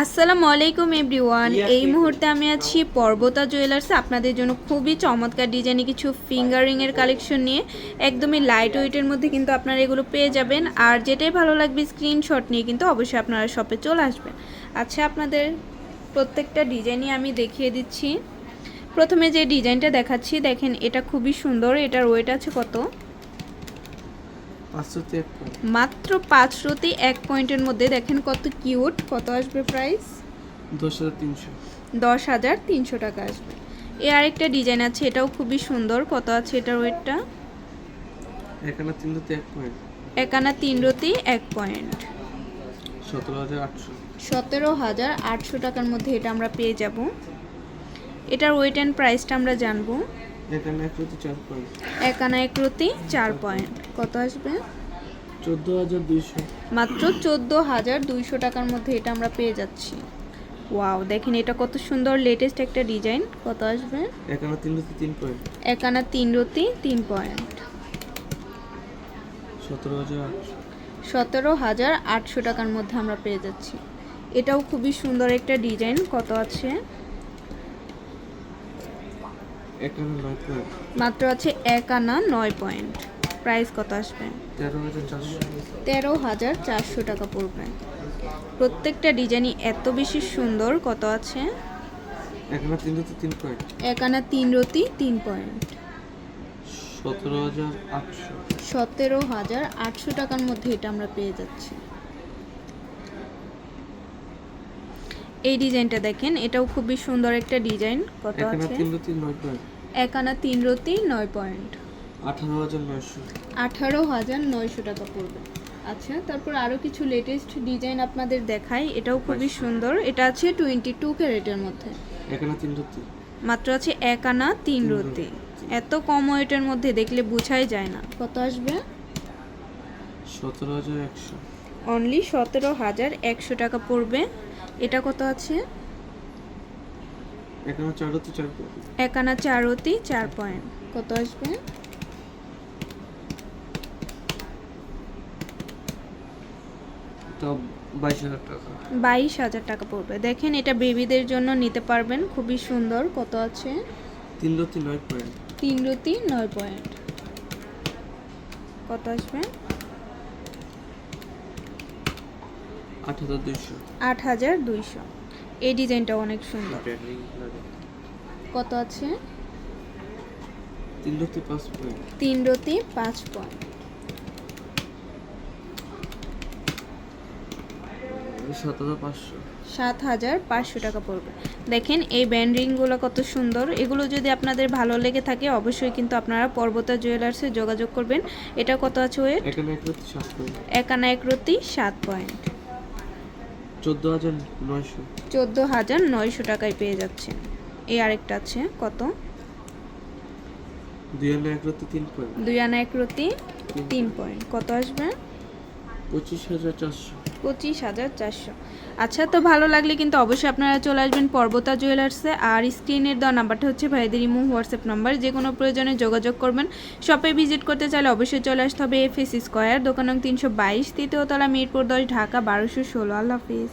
আসসালামু আলাইকুম এভরিওয়ান। এই মুহূর্তে আমি আছি পর্বতা জুয়েলার্সে। আপনাদের জন্য খুবই চমৎকার ডিজাইনে কিছু ফিঙ্গারিংয়ের কালেকশন নিয়ে। একদমই লাইট ওয়েটের মধ্যে কিন্তু আপনারা এগুলো পেয়ে যাবেন। আর যেটাই ভালো লাগবে স্ক্রিনশট নিয়ে কিন্তু অবশ্যই আপনারা শপে চলে আসবেন। আচ্ছা আপনাদের প্রত্যেকটা ডিজাইনই আমি দেখিয়ে দিচ্ছি। প্রথমে যে ডিজাইনটা দেখাচ্ছি দেখেন এটা খুবই সুন্দর। এটার ওয়েট আছে কত? মাত্র পাঁচশোতে এক পয়েন্টের মধ্যে দেখেন কত কিউট কত আসবে প্রাইস? দশ হাজার তিনশো। দশ হাজার তিনশো টাকা আসবে। এ আরেকটা ডিজাইন আছে এটাও খুবই সুন্দর। কত আছে এটার ওয়েটটা? এখানে তিনশোতে এক পয়েন্ট একানা তিন রতি এক পয়েন্ট সতেরো হাজার আটশো। সতেরো হাজার আটশো টাকার মধ্যে এটা আমরা পেয়ে যাব। এটার ওয়েট অ্যান্ড প্রাইসটা আমরা জানব। একানা এক রতি চার পয়েন্ট কত আসবে? মাত্র চোদ্দ হাজার দুইশো টাকার মধ্যে এটা আমরা পেয়ে যাচ্ছি। ওয়াও দেখেন এটা কত সুন্দর লেটেস্ট একটা ডিজাইন কত আসবে? এখানে তিনশোতে তিন পয়েন্ট একানা তিন রতি তিন পয়েন্ট সতেরো হাজার আটশো। সতেরো হাজার আটশো টাকার মধ্যে আমরা পেয়ে যাচ্ছি। এটাও খুবই সুন্দর একটা ডিজাইন কত আছে? মাত্র আছে এক আনা নয় পয়েন্ট প্রাইস কত আসবে? তেরো হাজার চারশো। টাকা পড়বে। প্রত্যেকটা ডিজাইনই এত বেশি সুন্দর কত আছে? এক আনা তিন রতি তিন পয়েন্ট সতেরো হাজার আটশো। টাকার মধ্যে এটা আমরা পেয়ে যাচ্ছি। এই ডিজাইনটা দেখেন এটাও খুবই সুন্দর একটা ডিজাইন। কত আছে? এক আনা তিন রতি নয় পয়েন্ট। আঠারো হাজার নয়শো। আঠারো হাজার নয়শো টাকা পড়বে। আচ্ছা তারপর আরও কিছু লেটেস্ট ডিজাইন আপনাদের দেখাই। এটাও খুবই সুন্দর। এটা আছে টোয়েন্টি টু ক্যারেটের মধ্যে। এখানে তিনশোতে মাত্র আছে এক আনা তিন রতি। এত কম ওয়েটের মধ্যে দেখলে বোঝাই যায় না। কত আসবে? সতেরো হাজার একশো। অনলি সতেরো হাজার একশো টাকা পড়বে। এটা কত আছে? এখানে চারোতে চার পয়েন্ট রতি কত আসবে? বাইশ হাজার টাকা। পড়বে। দেখেন এটা বেবিদের জন্য নিতে পারবেন। খুবই সুন্দর। কত আছে? তিনশোতে নয় পয়েন্ট তিন রতি নয় পয়েন্ট কত আসবে? আট হাজার দুইশো। আট হাজার দুইশো। এই ডিজাইনটা অনেক সুন্দর। কত আছে? তিনশোতে পাঁচ পয়েন্ট তিন রতি পাঁচ পয়েন্ট সাত হাজার পাঁচশো। টাকা পড়বে। দেখেন এই ব্যান্ড রিংগুলো কত সুন্দর। এগুলো যদি আপনাদের ভালো লেগে থাকে অবশ্যই কিন্তু আপনারা পর্বতা জুয়েলার্সে যোগাযোগ করবেন। এটা কত আছে ওয়েট? এখানে এক রাত্রি সাত পয়েন্ট এক রতি সাত পয়েন্ট চোদ্দ হাজার নয়শো। চোদ্দ হাজার নয়শো টাকায় পেয়ে যাচ্ছেন এই আরেকটা আছে কত? দুই আনা এক রাত্রি তিন পয়েন্ট। দুই আনা এক রতি তিন পয়েন্ট। কত আসবে? পঁচিশ হাজার চারশো। পঁচিশ হাজার চারশো। আচ্ছা তো ভালো লাগলে কিন্তু অবশ্যই আপনারা চলে আসবেন পর্বতা জুয়েলার্সে। আর স্ক্রিনের দেওয়া নাম্বারটা হচ্ছে ভাইদের ইমো হোয়াটসঅ্যাপ নাম্বার। যে কোনো প্রয়োজনে যোগাযোগ করবেন। শপে ভিজিট করতে চাইলে অবশ্যই চলে আসতে হবে এফএস স্কোয়ার দোকান নং তিনশো বাইশ তৃতীয় তলা মিরপুর দশ ঢাকা বারোশো ষোলো। আল্লাহ হাফিজ।